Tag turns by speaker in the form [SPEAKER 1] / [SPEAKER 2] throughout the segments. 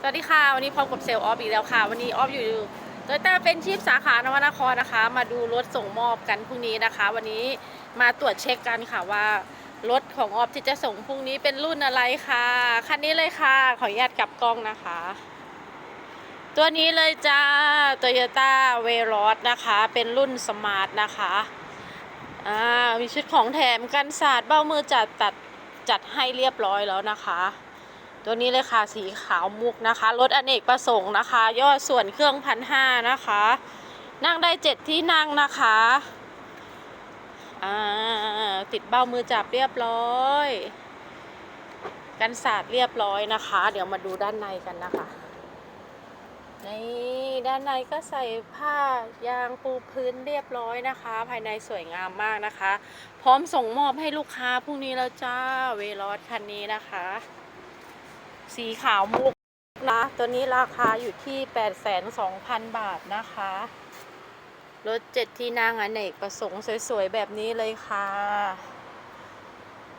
[SPEAKER 1] สวัสดีค่ะ วันนี้พบกับเซลล์ออฟอีกแล้วค่ะ วันนี้ออฟอยู่โตโยต้าเป็นชีพสาขานวนครนะคะ มาดูรถส่งมอบกันพรุ่งนี้นะคะ วันนี้มาตรวจเช็คกันค่ะว่ารถของออฟที่จะส่งพรุ่งนี้เป็นรุ่นอะไรค่ะคันนี้เลยค่ะ ขออนุญาตกลับกล้องนะคะ ตัวนี้เลยจ้า Toyota v e r o s นะคะ เป็นรุ่นสมาร์ทนะคะอ่ามีชุดของแถมกันศาสตร์เบ้ามือจัดตัดจัดให้เรียบร้อยแล้วนะคะ ตัวนี้เลยค่ะสีขาวมุกนะคะรถอเนกประสงค์นะคะ ยอดส่วนเครื่องพันห้านะคะ นั่งได้เจ็ดที่นั่งนะคะอ่าติดเบ้ามือจับเรียบร้อย กันศาสตร์เรียบร้อยนะคะ เดี๋ยวมาดูด้านในกันนะคะนี่ด้านในก็ใส่ผ้ายางปูพื้นเรียบร้อยนะคะ ภายในสวยงามมากนะคะ พร้อมส่งมอบให้ลูกค้าพรุ่งนี้แล้วจ้าเวลอสคันนี้นะคะ สีขาวมุกนะตัวนี้ราคาอยู่ที่82,000บาทนะคะ รถเจ็ดที่นั่งอเนกประสงค์สวยๆ แบบนี้เลยค่ะ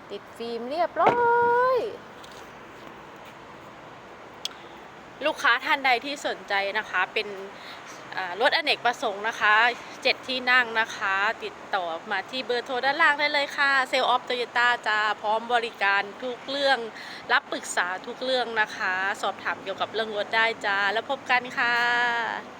[SPEAKER 1] ติดฟิล์มเรียบร้อยลูกค้าท่านใดที่สนใจนะคะเป็นรถอเนกประสงค์นะคะ ที่นั่งนะคะ ติดต่อมาที่เบอร์โทรด้านล่างได้เลยค่ะเซลล์ออฟโตโยต้าจ้าพร้อมบริการทุกเรื่อง รับปรึกษาทุกเรื่องนะคะ สอบถามเกี่ยวกับเรื่องรถได้จ้าแล้วพบกันค่ะ